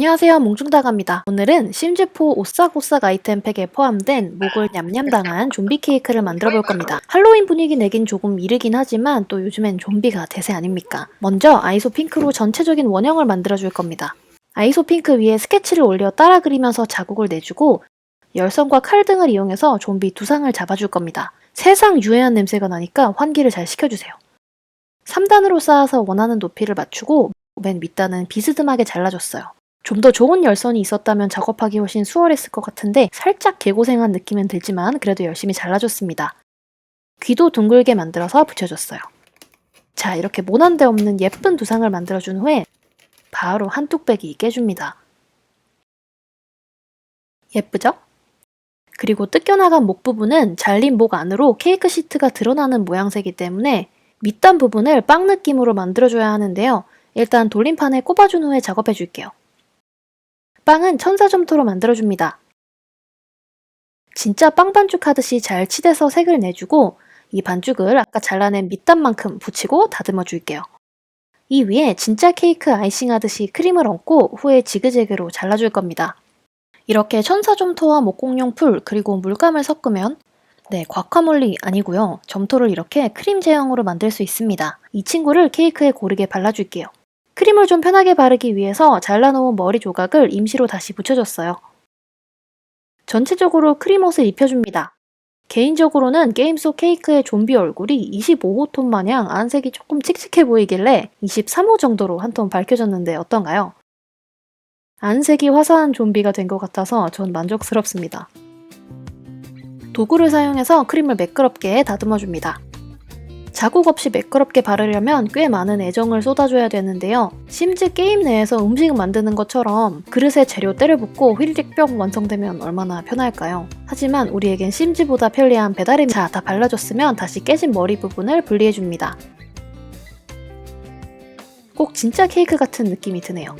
안녕하세요 몽중다가입니다. 오늘은 심즈포 오싹오싹 아이템 팩에 포함된 목을 냠냠당한 좀비 케이크를 만들어 볼 겁니다. 할로윈 분위기 내긴 조금 이르긴 하지만 또 요즘엔 좀비가 대세 아닙니까? 먼저 아이소 핑크로 전체적인 원형을 만들어 줄 겁니다. 아이소 핑크 위에 스케치를 올려 따라 그리면서 자국을 내주고 열선과 칼 등을 이용해서 좀비 두상을 잡아줄 겁니다. 세상 유해한 냄새가 나니까 환기를 잘 시켜주세요. 3단으로 쌓아서 원하는 높이를 맞추고 맨 윗단은 비스듬하게 잘라줬어요. 좀 더 좋은 열선이 있었다면 작업하기 훨씬 수월했을 것 같은데 살짝 개고생한 느낌은 들지만 그래도 열심히 잘라줬습니다. 귀도 둥글게 만들어서 붙여줬어요. 자, 이렇게 모난 데 없는 예쁜 두상을 만들어준 후에 바로 한 뚝배기 깨줍니다. 예쁘죠? 그리고 뜯겨나간 목 부분은 잘린 목 안으로 케이크 시트가 드러나는 모양새이기 때문에 밑단 부분을 빵 느낌으로 만들어줘야 하는데요. 일단 돌림판에 꼽아준 후에 작업해줄게요. 빵은 천사 점토로 만들어줍니다. 진짜 빵 반죽 하듯이 잘 치대서 색을 내주고 이 반죽을 아까 잘라낸 밑단만큼 붙이고 다듬어 줄게요. 이 위에 진짜 케이크 아이싱 하듯이 크림을 얹고 후에 지그재그로 잘라줄 겁니다. 이렇게 천사 점토와 목공용 풀 그리고 물감을 섞으면 네, 과카몰리 아니고요. 점토를 이렇게 크림 제형으로 만들 수 있습니다. 이 친구를 케이크에 고르게 발라줄게요. 크림을 좀 편하게 바르기 위해서 잘라놓은 머리 조각을 임시로 다시 붙여줬어요. 전체적으로 크림 옷을 입혀줍니다. 개인적으로는 게임 속 케이크의 좀비 얼굴이 25호 톤 마냥 안색이 조금 칙칙해 보이길래 23호 정도로 한 톤 밝혀졌는데 어떤가요? 안색이 화사한 좀비가 된 것 같아서 전 만족스럽습니다. 도구를 사용해서 크림을 매끄럽게 다듬어 줍니다. 자국 없이 매끄럽게 바르려면 꽤 많은 애정을 쏟아줘야 되는데요. 심지 게임 내에서 음식 만드는 것처럼 그릇에 재료 때려 붓고 휘리릭 뿅 완성되면 얼마나 편할까요? 하지만 우리에겐 심지보다 편리한 배달의 자, 다 발라줬으면 다시 깨진 머리 부분을 분리해줍니다. 꼭 진짜 케이크 같은 느낌이 드네요.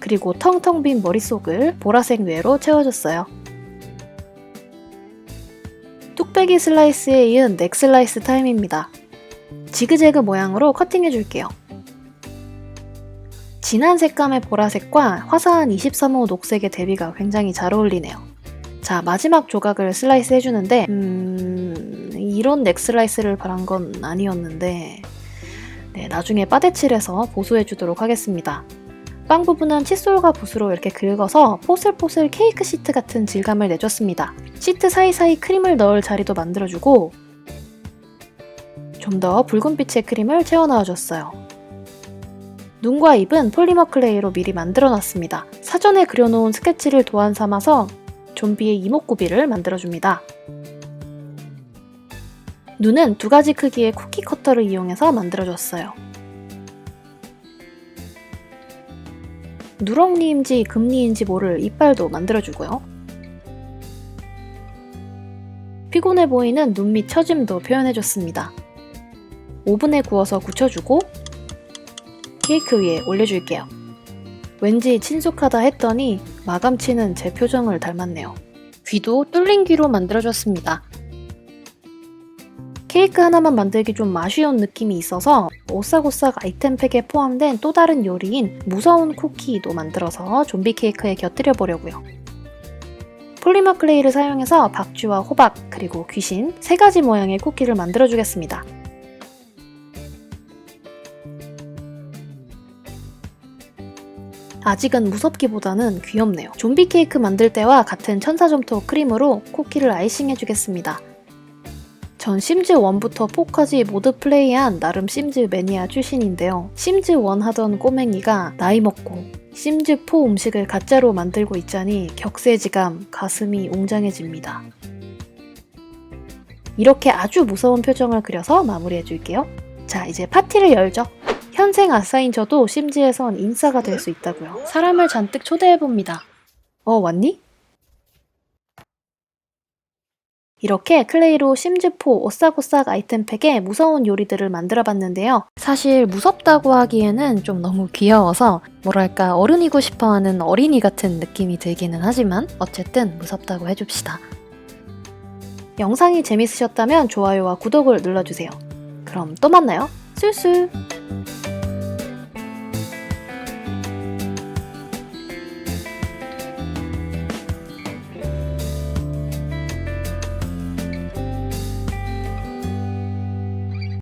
그리고 텅텅 빈 머릿속을 보라색 뇌로 채워줬어요. 뚝배기 슬라이스에 이은 넥 슬라이스 타임입니다. 지그재그 모양으로 커팅해 줄게요. 진한 색감의 보라색과 화사한 23호 녹색의 대비가 굉장히 잘 어울리네요. 자, 마지막 조각을 슬라이스 해주는데, 음, 이런 넥 슬라이스를 바란 건 아니었는데, 네, 나중에 빠데칠해서 보수해주도록 하겠습니다. 빵 부분은 칫솔과 붓으로 이렇게 긁어서 포슬포슬 케이크 시트 같은 질감을 내줬습니다. 시트 사이사이 크림을 넣을 자리도 만들어주고 좀 더 붉은빛의 크림을 채워 넣어줬어요. 눈과 입은 폴리머 클레이로 미리 만들어 놨습니다. 사전에 그려놓은 스케치를 도안 삼아서 좀비의 이목구비를 만들어줍니다. 눈은 두 가지 크기의 쿠키 커터를 이용해서 만들어줬어요. 누렁니인지 금니인지 모를 이빨도 만들어주고요. 피곤해 보이는 눈 밑 처짐도 표현해줬습니다. 오븐에 구워서 굳혀주고 케이크 위에 올려줄게요. 왠지 친숙하다 했더니 마감치는 제 표정을 닮았네요. 귀도 뚫린 귀로 만들어줬습니다. 케이크 하나만 만들기 좀 아쉬운 느낌이 있어서 오싹오싹 아이템팩에 포함된 또 다른 요리인 무서운 쿠키도 만들어서 좀비 케이크에 곁들여 보려고요. 폴리머 클레이를 사용해서 박쥐와 호박 그리고 귀신 세 가지 모양의 쿠키를 만들어 주겠습니다. 아직은 무섭기보다는 귀엽네요. 좀비 케이크 만들 때와 같은 천사점토 크림으로 쿠키를 아이싱 해 주겠습니다. 전 심즈 1부터 4까지 모두 플레이한 나름 심즈 매니아 출신인데요. 심즈 1 하던 꼬맹이가 나이 먹고 심즈 4 음식을 가짜로 만들고 있자니 격세지감, 가슴이 웅장해집니다. 이렇게 아주 무서운 표정을 그려서 마무리해 줄게요. 자, 이제 파티를 열죠. 현생 아싸인 저도 심즈에선 인싸가 될 수 있다고요. 사람을 잔뜩 초대해 봅니다. 어, 왔니? 이렇게 클레이로 심즈포 오싹오싹 아이템팩에 무서운 요리들을 만들어 봤는데요. 사실 무섭다고 하기에는 좀 너무 귀여워서 뭐랄까 어른이고 싶어 하는 어린이 같은 느낌이 들기는 하지만 어쨌든 무섭다고 해줍시다. 영상이 재밌으셨다면 좋아요와 구독을 눌러주세요. 그럼 또 만나요. 술술!